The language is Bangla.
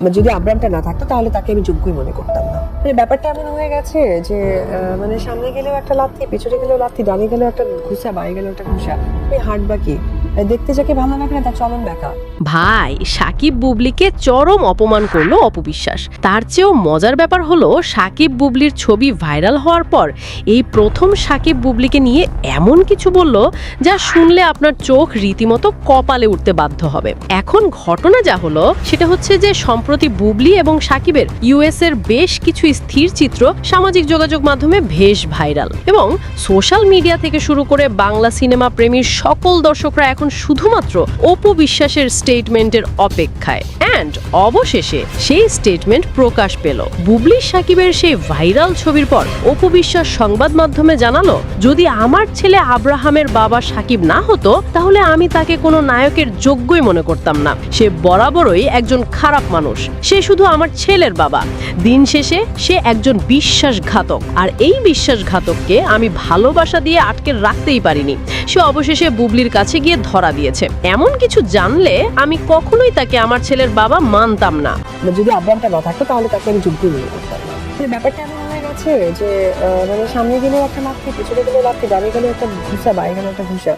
মানে যদি আব্রামটা না থাকতো, তাহলে তাকে আমি যোগ্যই মনে করতাম না। মানে ব্যাপারটা এমন হয়ে গেছে যে মানে সামনে গেলেও একটা লাথি, পিছনে গেলেও লাথি, ডানে গেলেও একটা ঘুষা বাড়ি গেলেও একটা ঘুষা তুমি হাঁটবা কি? আর দেখতে যাকে ভালো লাগে না, তার চলন দেখা ভাই, সাকিব বুবলিকে চরম অপমান করল অপবিশ্বাস। তার চেয়েও মজার ব্যাপার হলো, সাকিব বুবলির ছবি ভাইরাল হওয়ার পর এই প্রথম সাকিব বুবলিকে নিয়ে এমন কিছু বলল, যা শুনলে আপনার চোখ রীতিমতো কপালে উঠতে বাধ্য হবে। এখন ঘটনা যা হলো, সেটা হচ্ছে যে সম্প্রতি বুবলি এবং সাকিবের ইউএস এর বেশ কিছু স্থির চিত্র সামাজিক যোগাযোগ মাধ্যমে বেশ ভাইরাল। এবং সোশ্যাল মিডিয়া থেকে শুরু করে বাংলা সিনেমা প্রেমীর সকল দর্শকরা এখন শুধুমাত্র অপু বিশ্বাসের স্টেটমেন্টের অপেক্ষায়। অ্যান্ড অবশেষে সেই স্টেটমেন্ট প্রকাশ পেল। বুবলি সাকিবের সেই ভাইরাল ছবির পর অপু বিশ্বাস সংবাদ মাধ্যমে জানালো, যদি আমার ছেলে আব্রাহামের বাবা সাকিব না হতো, তাহলে আমি তাকে কোনো নায়কের যোগ্যই মনে করতাম না। সে বরাবরই একজন খারাপ মানুষ। সে শুধু আমার ছেলের বাবা। দিন শেষে সে একজন বিশ্বাসঘাতক। আর এই বিশ্বাসঘাতককে আমি ভালোবাসা দিয়ে আটকে রাখতেই পারিনি। সে অবশেষে বুবলির কাছে গিয়ে ধরা দিয়েছে। এমন কিছু জানলে আমি কখনোই তাকে আমার ছেলের বাবা মানতাম না। মানে যদি আব্রামটা না থাকতো, তাহলে তাকে আমি যুক্তি নিয়ে মানে ব্যাপারটা এমন হয়ে গেছে যে মানে সামনে গেলেও একটা মাত্র পিছনে গেলেও লাথি ডানে গেলেও একটা ঘুষা বাইরে গেলেও একটা ঘুষা।